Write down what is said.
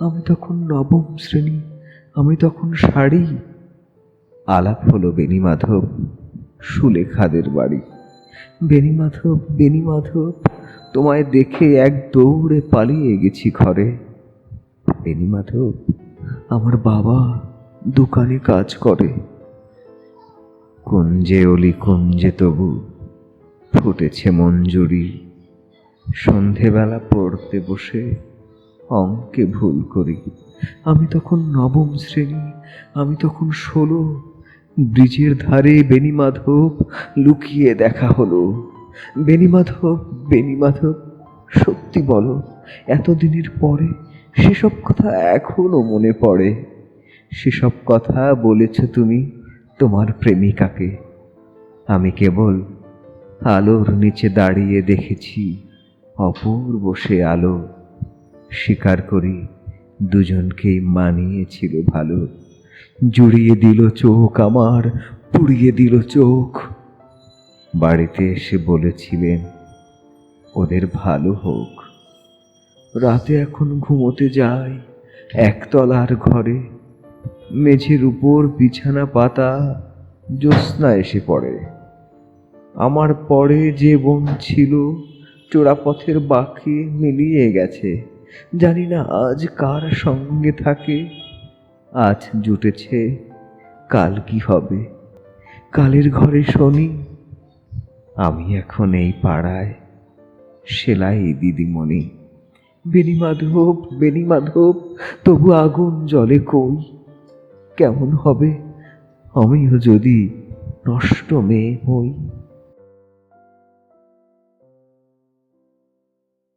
আমি তখন নবম শ্রেণি আমি তখন শাড়ি। আলাপ হলো বেণীমাধব সুলেখাদের বাড়ি। বেণীমাধব বেণীমাধব তোমায় দেখে এক দৌড়ে পালিয়ে গেছি ঘরে। বেণীমাধব আমার বাবা দোকানে কাজ করে। কুঞ্জে অলি কুঞ্জে তবু ফুটেছে মঞ্জুরি। সন্ধেবেলা পড়তে বসে অঙ্কে ভুল করি। আমি তখন নবম শ্রেণি, আমি তখন ষোলো। ব্রিজের ধারে বেণীমাধব লুকিয়ে দেখা হলো। বেণীমাধব বেণীমাধব, সত্যি বলো, এতদিনের পরে সেসব কথা এখনও মনে পড়ে। সেসব কথা বলেছ তুমি তোমার প্রেমিকাকে। আমি কেবল আলোর নিচে দাঁড়িয়ে দেখেছি অপূর্ব সে আলো। স্বীকার করি। দুজনকেই মানিয়েছিল ভালো। জুড়িয়ে দিল চোখ আমার, পুড়িয়ে দিল চোখ। বাড়িতে এসে বলেছিলেন, ওদের ভালো হোক। রাতে এখন ঘুমোতে যাই। একতলার ঘরে মেঝের উপর বিছানা পাতা জ্যোৎস্না এসে পড়ে। আমার পরে যে বোন ছিল, চোরাপথের বাকি মিলিয়ে গেছে। জানি না আজ কার সঙ্গে থাকে। আজ জুটেছে, কাল কি হবে? কালের ঘরে শনি, আমি এখন এই পাড়ায়। সেলাই দিদিমণি বেণীমাধব বেণীমাধব তবু আগুন জলে কই? কেমন হবে? আমিও যদি নষ্ট মেয়ে হই।